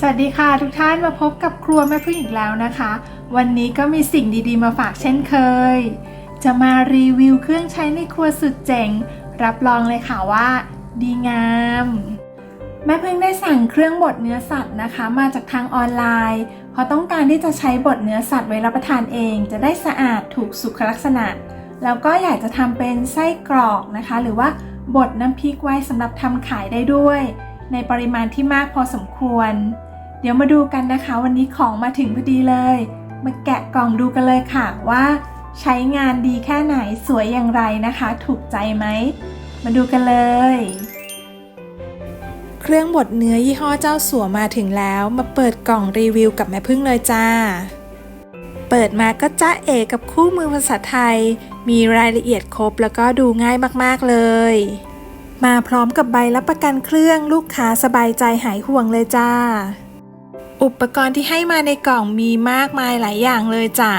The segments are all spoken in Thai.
สวัสดีค่ะทุกท่านมาพบกับครัวแม่พึ่งอีกแล้วนะคะ วันนี้ก็มีสิ่งดีๆมาฝากเช่นเคย จะมารีวิวเครื่องใช้ในครัวสุดเจ๋ง รับรองเลยค่ะว่า ดีงาม แม่พึ่งได้สั่งเครื่องบดเนื้อสัตว์นะคะ มาจากทางออนไลน์ เพราะต้องการที่จะใช้บดเนื้อสัตว์ไว้รับประทานเอง จะได้สะอาดถูกสุขลักษณะ แล้วก็อยากจะทำเป็นไส้กรอกนะคะ หรือว่าบดน้ำพริกไว้สำหรับทำขายได้ด้วย ในปริมาณที่มากพอสมควร เดี๋ยวมาดูกันนะคะ วันนี้ของมาถึงพอดีเลย มาแกะกล่องดูกันเลยค่ะว่า ใช้งานดีแค่ไหนสวยอย่างไรนะคะ ถูกใจไหม มาดูกันเลย เครื่องบดเนื้อยี่ห้อเจ้าสัวมาถึงแล้ว มาเปิดกล่องรีวิวกับแม่พึ่งเลยจ้าเปิดมาก็จ้าเอกับคู่มือภาษาไทย มีรายละเอียดครบแล้วก็ดูง่ายมาก ๆ เลย มาพร้อมกับใบรับประกันเครื่องลูกค้าสบายใจหายห่วงเลยจ้า อุปกรณ์ที่ให้มาในกล่องมีมากมายหลายอย่างเลยจ้ะ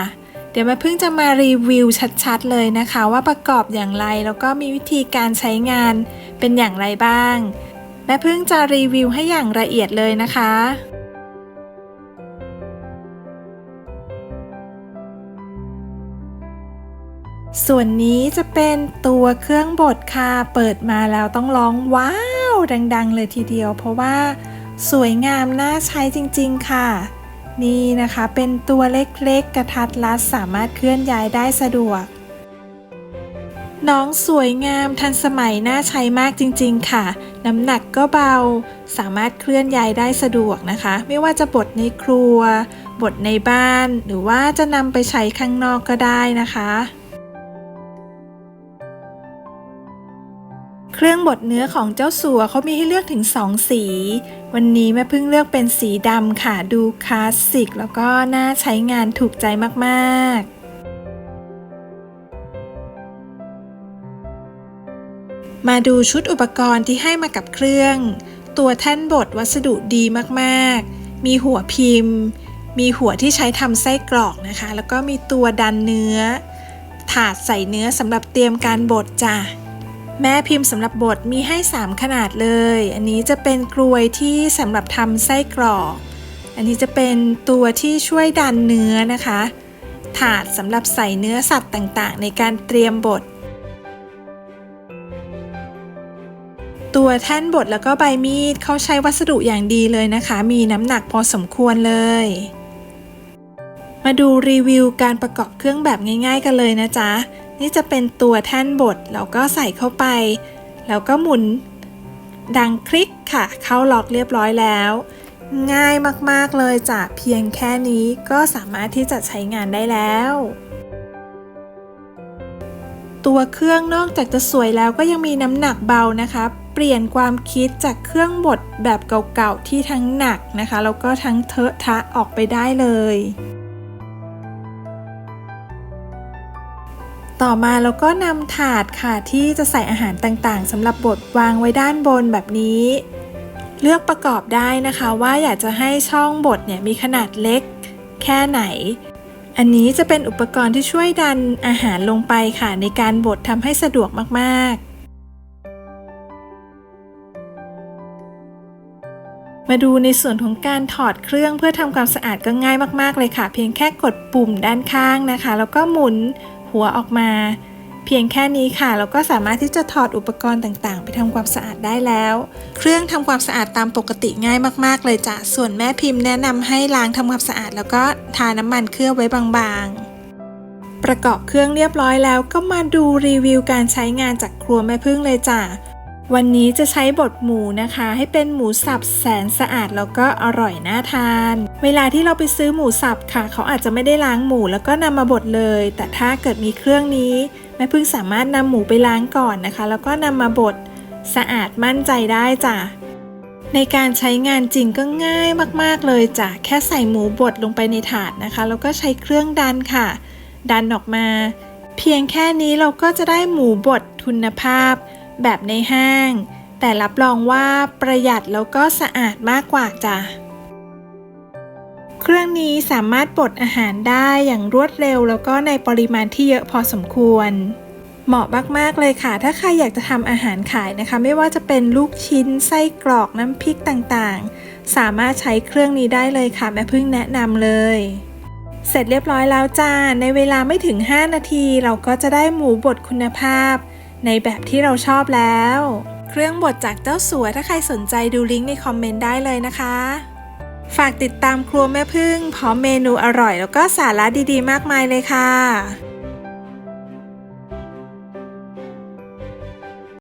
เดี๋ยวแม่พึ่งจะมารีวิวชัดๆเลยนะคะ ว่าประกอบอย่างไรแล้วก็มีวิธีการใช้งานเป็นอย่างไรบ้างแม่พึ่งจะรีวิวให้อย่างละเอียดเลยนะคะ ส่วนนี้จะเป็นตัวเครื่องบดค่ะ เปิดมาแล้วต้องร้องว้าว ดัง ๆ เลยทีเดียว เพราะว่าสวยงามน่าใช้จริง ๆ ค่ะ นี่นะคะเป็นตัวเล็กๆ กระทัดรัดสามารถเคลื่อนย้ายได้สะดวก น้องสวยงามทันสมัยน่าใช้มากจริง ๆ ค่ะ น้ำหนักก็เบา สามารถเคลื่อนย้ายได้สะดวกนะคะ ไม่ว่าจะบดในครัว บดในบ้าน หรือว่าจะนำไปใช้ข้างนอกก็ได้นะคะ เครื่องบดเนื้อของเจ้าสัวเขามีให้เลือกถึง 2 สี วันนี้แม่เพิ่งเลือกเป็นสีดำค่ะ ดูคลาสสิก แล้วก็น่าใช้งานถูกใจมากๆ มาดูชุดอุปกรณ์ที่ให้มากับเครื่อง ตัวแท่นบดวัสดุดีมากๆ มีหัวพิมพ์ มีหัวที่ใช้ทำไส้กรอกนะคะ แล้วก็มีตัวดันเนื้อ ถาดใส่เนื้อสำหรับเตรียมการบดจ้ะ แม่พิมพ์สำหรับบดมีให้ 3 ขนาดเลย อันนี้จะเป็นกลวยที่สำหรับทำไส้กรอก อันนี้จะเป็นตัวที่ช่วยดันเนื้อนะคะ ถาดสำหรับใส่เนื้อสัตว์ต่างๆ ในการเตรียมบด ตัวแท่นบดแล้วก็ใบมีดเขาใช้วัสดุอย่างดีเลยนะคะ มีน้ำหนักพอสมควรเลย มาดูรีวิวการประกอบเครื่องแบบง่าย ๆ กันเลยนะจ๊ะ นี่จะเป็นตัวแท่นบดแล้วก็ใส่เข้าไป แล้วก็หมุนดังคลิกค่ะ เข้าล็อกเรียบร้อยแล้ว ง่ายมากๆเลยจ้ะเพียงแค่นี้ก็สามารถที่จะใช้งานได้แล้ว ตัวเครื่องนอกจากจะสวยแล้วก็ยังมีน้ำหนักเบานะคะ เปลี่ยนความคิดจากเครื่องบดแบบเก่าๆที่ทั้งหนักนะคะแล้วก็ทั้งเทอะทะออกไปได้เลย ต่อมาเราก็นำถาดค่ะที่จะใส่อาหารต่างๆสำหรับบดวางไว้ด้านบนแบบนี้ เลือกประกอบได้นะคะว่าอยากจะให้ช่องบดเนี่ยมีขนาดเล็ก แค่ไหน อันนี้จะเป็นอุปกรณ์ที่ช่วยดันอาหารลงไปค่ะในการบดทำให้สะดวกมาก ๆมาดูในส่วนของการถอดเครื่องเพื่อทำความสะอาดก็ง่ายมาก ๆ เลยค่ะ เพียงแค่กดปุ่มด้านข้างนะคะ แล้วก็หมุน หัวออกมา เพียงแค่นี้ค่ะ เราก็สามารถที่จะถอดอุปกรณ์ต่างๆ ไปทำความสะอาดได้แล้ว เครื่องทำความสะอาดตามปกติง่ายมากๆ เลยจ้ะส่วนแม่พิมพ์แนะนำให้ล้างทำความสะอาด แล้วก็ทาน้ำมันเครื่องไว้บางๆประกอบเครื่องเรียบร้อยแล้วก็มาดูรีวิวการใช้งานจากครัวแม่พึ่งเลยจ้ะ วันนี้จะใช้บดหมูนะคะ ให้เป็นหมูสับแสนสะอาดแล้วก็อร่อยน่าทาน เวลาที่เราไปซื้อหมูสับค่ะ เขาอาจจะไม่ได้ล้างหมูแล้วก็นำมาบดเลย แต่ถ้าเกิดมีเครื่องนี้แม่พึ่งสามารถนำหมูไปล้างก่อนนะคะ แล้วก็นำมาบดสะอาดมั่นใจได้จ้ะในการใช้งานจริงก็ง่ายมากๆเลยจ้ะแค่ใส่หมูบดลงไปในถาดนะคะ แล้วก็ใช้เครื่องดันค่ะ ดันออกมา เพียงแค่นี้เราก็จะได้หมูบดคุณภาพ แบบในห้าง แต่รับรองว่าประหยัดแล้วก็สะอาดมากกว่าจ้ะเครื่องนี้สามารถบดอาหารได้อย่างรวดเร็ว แล้วก็ในปริมาณที่เยอะพอสมควร เหมาะมากๆเลยค่ะ ถ้าใครอยากจะทำอาหารขายนะคะ ไม่ว่าจะเป็นลูกชิ้นไส้กรอกน้ำพริกต่างๆ สามารถใช้เครื่องนี้ได้เลยค่ะแม่พึ่งแนะนำเลย เสร็จเรียบร้อยแล้วจ้าในเวลาไม่ถึง 5 นาที เราก็จะได้หมูบดคุณภาพ ในแบบที่เราชอบแล้ว เครื่องบดจากเจ้าสัวถ้าใครสนใจดูลิงก์ในคอมเมนต์ได้เลยนะคะ ฝากติดตามครัวแม่พึ่งพร้อมเมนูอร่อยแล้วก็สาระดีๆ มากมายเลยค่ะ